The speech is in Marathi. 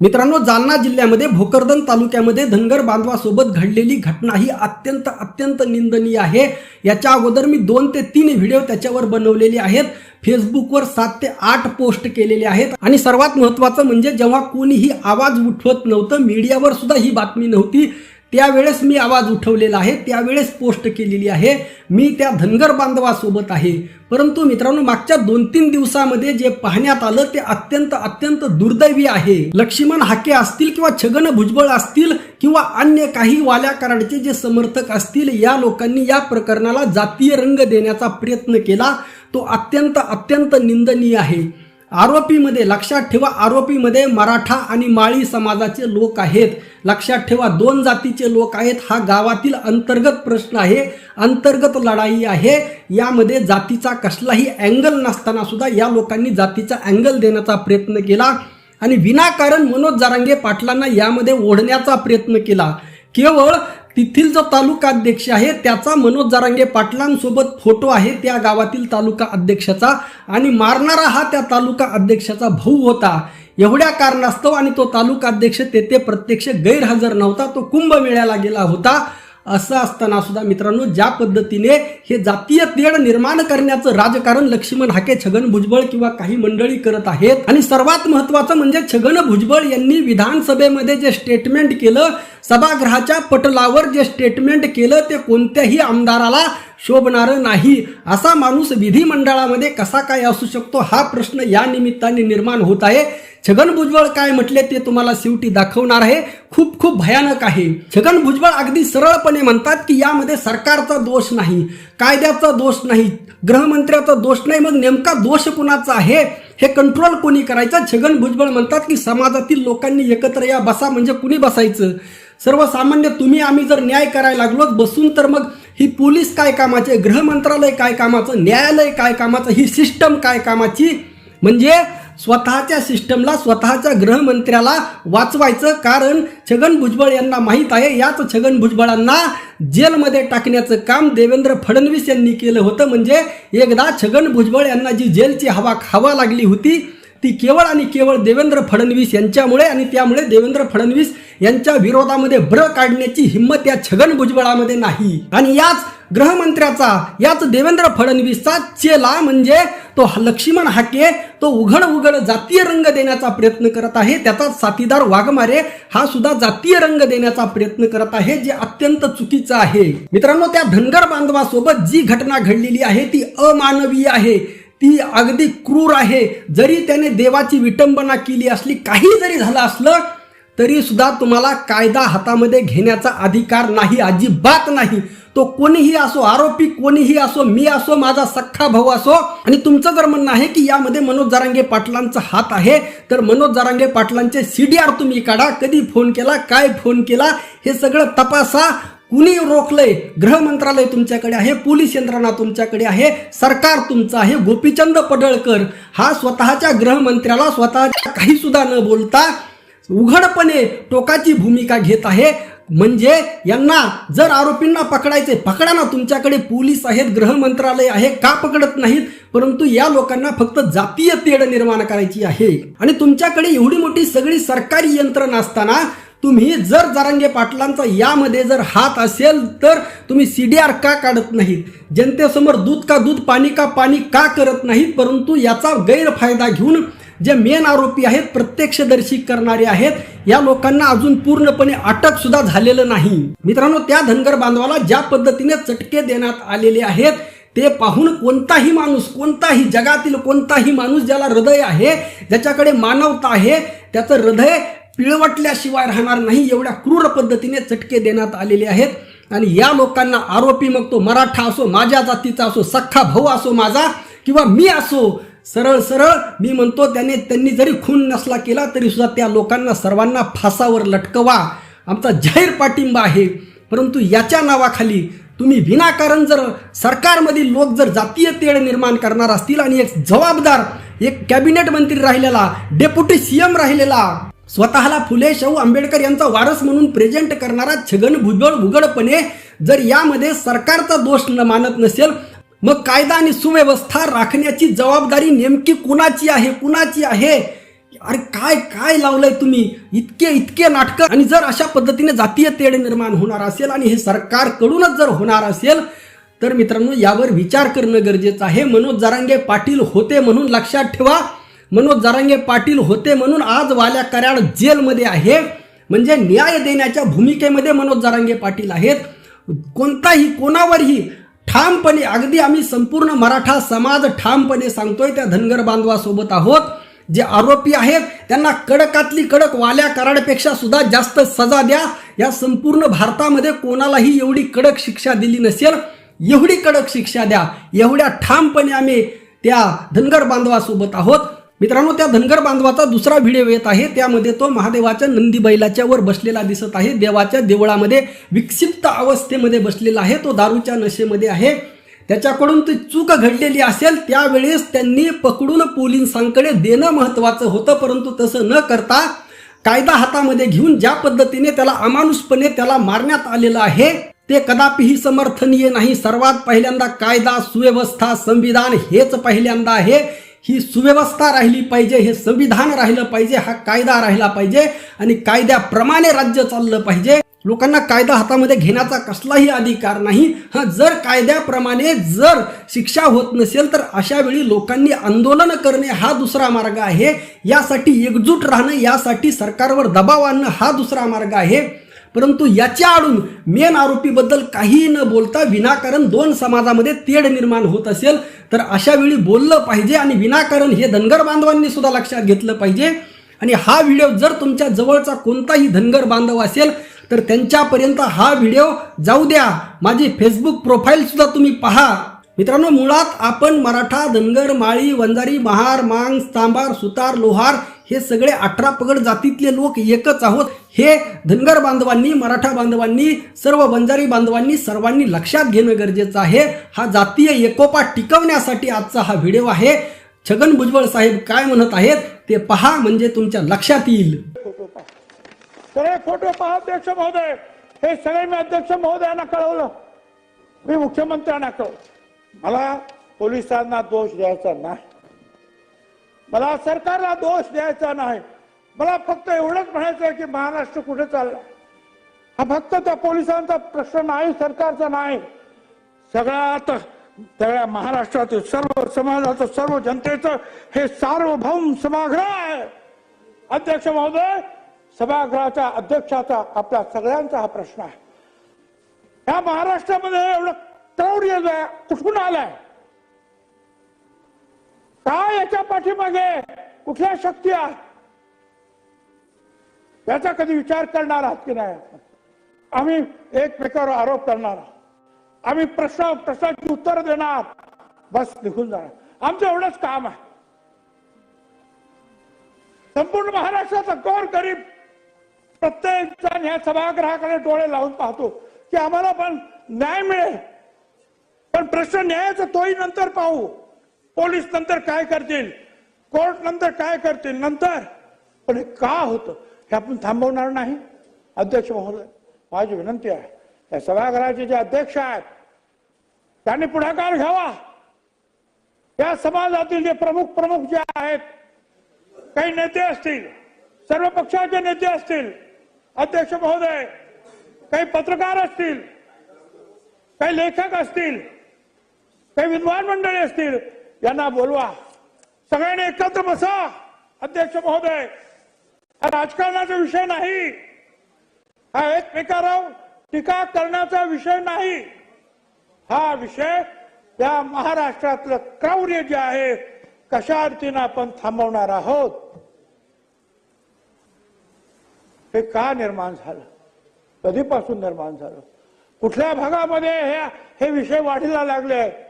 मित्रांनो जालना जिल्ह्यामध्ये भोकरदन तालुक्यामध्ये धनगर बांधवासोबत घडलेली घटना ही अत्यंत अत्यंत निंदनीय आहे. याच्या अगोदर मी दोन ते तीन व्हिडिओ त्याच्यावर बनवलेले आहेत. फेसबुकवर सात ते आठ पोस्ट केलेले आहेत. आणि सर्वात महत्वाचं म्हणजे जेव्हा कोणीही आवाज उठवत नव्हतं मीडियावर सुद्धा ही बातमी नव्हती. त्यावेळेस मी आवाज उठवलेला आहे त्यावेळेस पोस्ट केलेली आहे. मी त्या धनगर बांधवासोबत आहे. परंतु मित्रांनो मागच्या दोन तीन दिवसामध्ये जे पाहण्यात आलं ते अत्यंत अत्यंत दुर्दैवी आहे. लक्ष्मण हाके असतील किंवा छगन भुजबळ असतील किंवा अन्य काही वाल्या कराडचे जे समर्थक असतील या लोकांनी या प्रकरणाला जातीय रंग देण्याचा प्रयत्न केला. तो अत्यंत अत्यंत निंदनीय आहे. आरोपीमध्ये लक्षात ठेवा आरोपीमध्ये मराठा आणि माळी समाजाचे लोक आहेत. लक्षात ठेवा दोन जातीचे लोक आहेत. हा गावातील अंतर्गत प्रश्न आहे. अंतर्गत लढाई आहे. यामध्ये जातीचा कसलाही अँगल नसताना सुद्धा या लोकांनी जातीचा अँगल देण्याचा प्रयत्न केला. आणि विनाकारण मनोज जारांगे पाटलांना यामध्ये ओढण्याचा प्रयत्न केला. केवळ तेथील जो तालुका अध्यक्ष आहे त्याचा मनोज जारांगे पाटलांसोबत फोटो आहे त्या गावातील तालुका अध्यक्षाचा. आणि मारणारा हा त्या तालुका अध्यक्षाचा भाऊ होता. एवढ्या कारणास्तव आणि तो तालुका अध्यक्ष तेथे प्रत्यक्ष गैरहजर नव्हता. तो कुंभमेळ्याला गेला होता. असं असताना सुद्धा मित्रांनो ज्या पद्धतीने हे जातीय तेढ निर्माण करण्याचं राजकारण लक्ष्मण हाके छगन भुजबळ किंवा काही मंडळी करत आहेत. आणि सर्वात महत्वाचं म्हणजे छगन भुजबळ यांनी विधानसभेमध्ये जे स्टेटमेंट केलं सभागृहाच्या पटलावर जे स्टेटमेंट केलं ते कोणत्याही आमदाराला शोभणारं नाही. असा माणूस विधिमंडळामध्ये कसा काय असू शकतो? हा प्रश्न या निमित्ताने निर्माण होत आहे. छगन भुजबळ काय म्हटले ते तुम्हाला शेवटी दाखवणार आहे. खूप खूप भयानक आहे. छगन भुजबळ अगदी सरळपणे म्हणतात की यामध्ये सरकारचा दोष नाही कायद्याचा दोष नाही गृहमंत्र्याचा दोष नाही मग नेमका दोष कुणाचा आहे? हे कंट्रोल कोणी करायचं? छगन भुजबळ म्हणतात की समाजातील लोकांनी एकत्र या बसा म्हणजे कुणी बसायचं? सर्वसामान्य तुम्ही आम्ही जर न्याय करायला लागलो बसून तर मग ही पोलीस काय कामाचे गृह मंत्रालय काय कामाचं न्यायालय काय कामाचं ही सिस्टम काय कामाची? म्हणजे स्वतःच्या सिस्टमला स्वतःच्या गृहमंत्र्याला वाचवायचं. कारण छगन भुजबळ यांना माहीत आहे याच छगन भुजबळांना जेलमध्ये टाकण्याचं काम देवेंद्र फडणवीस यांनी केलं होतं. म्हणजे एकदा छगन भुजबळ यांना जी जेलची हवा खावा लागली होती ती केवळ आणि केवळ देवेंद्र फडणवीस यांच्यामुळे आणि त्यामुळे देवेंद्र फडणवीस यांच्या विरोधामध्ये ब्र काढण्याची हिंमत या छगन भुजबळामध्ये नाही. आणि याच गृहमंत्र्याचा याच देवेंद्र फडणवीसचा चेला म्हणजे तो लक्ष्मण हाके तो उघड उघड जातीय रंग देण्याचा प्रयत्न करत आहे. त्याचा साथीदार वाघमारे हा सुद्धा जातीय रंग देण्याचा प्रयत्न करत आहे जे अत्यंत चुकीचं आहे. मित्रांनो त्या धनगर बांधवासोबत जी घटना घडलेली आहे ती अमानवीय आहे. ती अगदी क्रूर आहे. जरी त्याने देवाची विटंबना केली असली काही जरी झालं असलं तरी सुद्धा तुम्हाला कायदा हातामध्ये घेण्याचा अधिकार नाही अजिबात नाही. तो कोणीही असो आरोपी कोणीही असो मी असो माझा सख्खा भाऊ असो आणि तुमचं जर म्हणणं आहे की यामध्ये मनोज जारांगे पाटलांचा हात आहे तर मनोज जारांगे पाटलांचे सी डी आर तुम्ही काढा. कधी फोन केला काय फोन केला हे सगळं तपासा. कुणी रोखलंय? गृह मंत्रालय तुमच्याकडे आहे पोलीस यंत्रणा तुमच्याकडे आहे सरकार तुमचं आहे. गोपीचंद पडळकर हा स्वतःच्या गृहमंत्र्याला स्वतःच्या काही सुद्धा न बोलता उघडपणे टोकाची भूमिका घेत आहे. म्हणजे यांना जर आरोपींना पकडायचे पकडा ना तुमच्याकडे पोलीस आहेत गृह मंत्रालय आहे का पकडत नाहीत? परंतु या लोकांना फक्त जातीय तेढ निर्माण करायची आहे. आणि तुमच्याकडे एवढी मोठी सगळी सरकारी यंत्रणा असताना तुम्ही जर जारांगे पाटलांचा यामध्ये जर हात असेल तर तुम्ही सी डी आर का काढत नाहीत? जनतेसमोर दूध का दूध पाणी का पाणी का करत नाहीत? परंतु याचा गैरफायदा घेऊन जे मेन आरोपी आहेत प्रत्यक्षदर्शी करणारे आहेत या लोकांना अजून पूर्णपणे अटक सुद्धा झालेलं नाही. मित्रांनो त्या धनगर बांधवाला ज्या पद्धतीने चटके देण्यात आलेले आहेत ते पाहून कोणताही माणूस कोणताही जगातील कोणताही माणूस ज्याला हृदय आहे ज्याच्याकडे मानवता आहे त्याचं हृदय पिळवटल्याशिवाय राहणार नाही एवढ्या क्रूर पद्धतीने चटके देण्यात आलेले आहेत. आणि या लोकांना आरोपी मग तो मराठा असो माझ्या जातीचा असो सख्खा भाऊ असो माझा किंवा मी असो सरळ सरळ मी म्हणतो त्याने त्यांनी जरी खून नसला केला तरी सुद्धा त्या लोकांना सर्वांना फासावर लटकवा. आमचा जाहीर पाठिंबा आहे. परंतु याच्या नावाखाली तुम्ही विनाकारण जर सरकारमधील लोक जर जातीय तेढ निर्माण करणार असतील आणि एक जबाबदार एक कॅबिनेट मंत्री राहिलेला डेप्युटी सीएम राहिलेला स्वतःला फुले शाहू आंबेडकर यांचा वारस म्हणून प्रेझेंट करणारा छगन भुजबळ उघडपणे जर यामध्ये सरकारचा दोष न मानत नसेल मग कायदा आणि सुव्यवस्था राखण्याची जबाबदारी नेमकी कुणाची आहे कुणाची आहे? अरे काय काय लावलंय तुम्ही? इतके इतके नाटकं. आणि जर अशा पद्धतीने जातीय तेढ निर्माण होणार असेल आणि हे सरकारकडूनच जर होणार असेल तर मित्रांनो यावर विचार करणं गरजेचं आहे. मनोज जरांगे पाटील होते म्हणून लक्षात ठेवा. मनोज जरांगे पाटील होते म्हणून आज वाल्या कराड जेलमध्ये आहे. म्हणजे न्याय देण्याच्या भूमिकेमध्ये मनोज जरांगे पाटील आहेत. कोणताही कोणावरही ठामपणे अगदी आम्ही संपूर्ण मराठा समाज ठामपणे सांगतोय त्या धनगर बांधवासोबत आहोत. जे आरोपी आहेत त्यांना कडकातली कडक वाल्या कराडपेक्षा सुद्धा जास्त सजा द्या. या संपूर्ण भारतामध्ये कोणालाही एवढी कडक शिक्षा दिली नसेल. एवढी कडक शिक्षा द्या. एवढ्या ठामपणे आम्ही त्या धनगर बांधवासोबत आहोत. मित्रांनो त्या धनगर बांधवाचा दुसरा व्हिडिओ येत आहे. त्यामध्ये तो महादेवाच्या नंदी बैलाच्या वर बसलेला दिसत आहे. देवाच्या देवळामध्ये विक्षिप्त अवस्थेमध्ये बसलेला आहे. तो दारूच्या नशेमध्ये आहे. त्याच्याकडून ती चूक घडलेली असेल त्यावेळेस त्यांनी पकडून पोलिसांकडे देणं महत्वाचं होतं परंतु तसं न करता कायदा हातामध्ये घेऊन ज्या पद्धतीने त्याला अमानुषपणे त्याला मारण्यात आलेलं आहे ते कदापिही समर्थनीय नाही. सर्वात पहिल्यांदा कायदा सुव्यवस्था संविधान हेच पहिल्यांदा आहे. ही सुव्यवस्था राहिली पाहिजे हे संविधान राहिलं पाहिजे हा कायदा राहिला पाहिजे आणि कायद्याप्रमाणे राज्य चाललं पाहिजे. लोकांना कायदा हातामध्ये घेण्याचा कसलाही अधिकार नाही. हा जर कायद्याप्रमाणे जर शिक्षा होत नसेल तर अशा वेळी लोकांनी आंदोलन करणे हा दुसरा मार्ग आहे. यासाठी एकजूट राहणं यासाठी सरकारवर दबाव आणणं हा दुसरा मार्ग आहे. परंतु याच्या आडून मेन आरोपीबद्दल काहीही न बोलता विनाकारण दोन समाजामध्ये तेढ निर्माण होत असेल. तर अशा वेळी बोललं पाहिजे आणि विनाकारण हे धनगर बांधवांनी सुद्धा लक्षात घेतलं पाहिजे. आणि हा व्हिडिओ जर तुमच्या जवळचा कोणताही धनगर बांधव असेल तर त्यांच्यापर्यंत हा व्हिडिओ जाऊ द्या. माझी फेसबुक प्रोफाईलसुद्धा तुम्ही पहा. मित्रांनो मुळात आपण मराठा धनगर माळी वंजारी महार मांग तांबार सुतार लोहार हे सगळे अठरा पगड जातीतले लोक एकच आहोत. हे धनगर बांधवांनी मराठा बांधवांनी सर्व बंजारी बांधवांनी सर्वांनी लक्षात घेणं गरजेचं आहे. हा जातीय एकोपा टिकवण्यासाठी आजचा हा व्हिडिओ आहे. छगन भुजबळ साहेब काय म्हणत आहेत ते पहा म्हणजे तुमच्या लक्षात येईल. सगळे फोटो पहा अध्यक्ष महोदय. हे सगळे मी अध्यक्ष महोदयांना कळवलं. मी मुख्यमंत्र्यांना कळवलं. मला पोलिसांना दोष द्यायचा नाही. मला सरकारला दोष द्यायचा नाही. मला फक्त एवढंच म्हणायचं आहे की महाराष्ट्र कुठे चालला? हा फक्त त्या पोलिसांचा प्रश्न नाही सरकारचा नाही. सगळ्यात सगळ्या महाराष्ट्रातील सर्व समाजाचं सर्व जनतेचं हे सार्वभौम सभागृह आहे. अध्यक्ष महोदय सभागृहाच्या अध्यक्षाचा आपल्या सगळ्यांचा हा प्रश्न आहे. या महाराष्ट्रामध्ये एवढं क्रौर्य कुठून आलाय? काय याच्या पाठीमागे? कुठल्या शक्ती आहेत? याचा कधी विचार करणार आहात की नाही? आम्ही एकमेकावर आरोप करणार आम्ही प्रश्न प्रश्नाची उत्तर देणार बस निघून जाणार. आमचं एवढंच काम आहे. संपूर्ण महाराष्ट्राचा गौर गरीब प्रत्येक जण ह्या सभागृहाकडे डोळे लावून पाहतो की आम्हाला पण न्याय मिळेल. पण प्रश्न न्यायाचा तोही नंतर पाहू. पोलीस नंतर काय करतील? कोर्ट नंतर काय करतील? नंतर? पण हे का होतं? हे आपण थांबवणार नाही. अध्यक्ष महोदय माझी विनंती आहे या सभागृहाचे जे अध्यक्ष आहेत त्यांनी पुढाकार घ्यावा. या समाजातील जे प्रमुख प्रमुख जे आहेत काही नेते असतील सर्व पक्षाचे नेते असतील अध्यक्ष महोदय काही पत्रकार असतील काही लेखक असतील काही विद्वान मंडळी असतील यांना बोलवा. सगळ्यांनी एकत्र बसा अध्यक्ष महोदय. हा राजकारणाचा विषय नाही. हा एकमेकावर टीका करण्याचा विषय नाही. हा विषय या महाराष्ट्रातलं क्रौर्य जे आहे कशा अर्थीनं आपण थांबवणार आहोत? हे का निर्माण झालं? कधीपासून निर्माण झालं? कुठल्या भागामध्ये हे हे विषय वाढीला लागले?